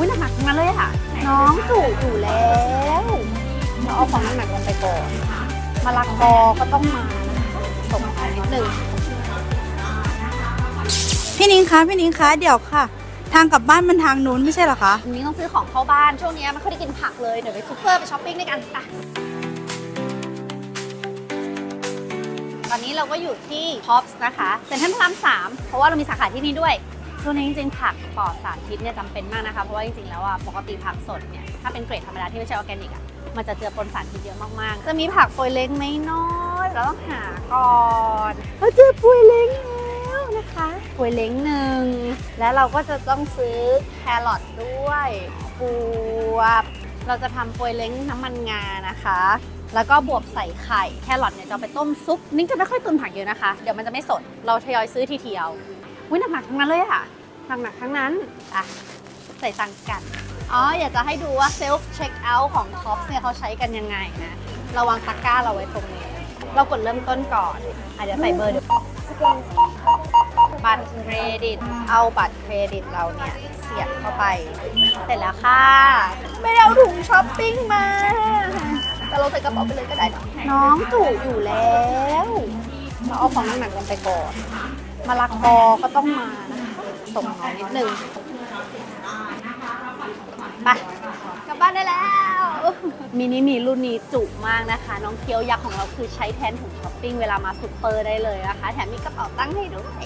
อุ้ยหนักๆทั้งนั้นเลยค่ะ น้องถูกอยู่แล้วเราเอาของหนักๆลงไปก่อนมะละกอก็ต้องมานะคะส่งมานิดนึงพี่นิ้งคะพี่นิ้งคะเดี๋ยวค่ะ ทางกลับบ้านมันทางนู้นไม่ใช่เหรอคะวันนี้ต้องซื้อของเข้าบ้านช่วงนี้ไม่ค่อยได้กินผักเลยเดี๋ยวไปซุปเปอร์ไปช้อปปิ้งด้วยกันไปตอนนี้เราก็อยู่ที่ท็อปส์นะคะเซ็นทรัลพระรามสามเพราะว่าเรามีสาขาที่นี่ด้วย ช่วงนี้จริงๆผักปลอดสารพิษเนี่ยจำเป็นมากนะคะเพราะว่าจริงๆแล้วอะปกติผักสดเนี่ยถ้าเป็นเกรดธรรมดาที่ไม่ใช่ออร์แกนิกอะมันจะเจือปนสารพิษเยอะมากๆ จะมีผักปวยเล้งไหมน้อยเราต้องหาก่อนเราเจอปวยเล้งแล้วนะคะปวยเล้งหนึ่งแล้วเราก็จะต้องซื้อแครอทด้วยบวบเราจะทำปวยเล้งน้ำมันงานะคะ แล้วก็บวบใส่ไข่แครอทเนี่ยจะไปต้มซุป นิ้งจะไม่ค่อยตุนผักเยอะนะคะ เดี๋ยวมันจะไม่สด เราทยอยซื้อทีเดียว อุ้ยหนักๆทั้งนั้นเลยค่ะหนักๆทั้งนั้นอะใส่ตังค์กัน อ๋อ อยากจะให้ดูว่าเซลฟ์เช็คเอาท์ของท็อปเนี่ยเขาใช้กันยังไงนะเราวางตะกร้าเราไว้ตรงนี้ เรากดเริ่มต้นก่อนอะเดี๋ยวใส่เบอร์เดี๋ยวบัตรเครดิต เอาบัตรเครดิตเราเนี่ยเสียบเข้าไป เสร็จแล้วค่ะ ไม่ได้เอาถุงช้อปปิ้งมา แต่เราใส่กระเป๋าไปเลยก็ได้นะน้องถูกอยู่แล้ว เราเอาของหนักๆลงไปก่อน มะละกอก็ต้องมานะคะส่งมานิดนึงไปกลับบ้านได้แล้ว มินิมีรุ่นนี้จุมากนะคะ น้องเคี้ยวยักษ์ของเราคือใช้แทนถุงช้อปปิ้งเวลามาซุปเปอร์ได้เลยนะคะ แถมมีกระเป๋าตั้งให้ด้วย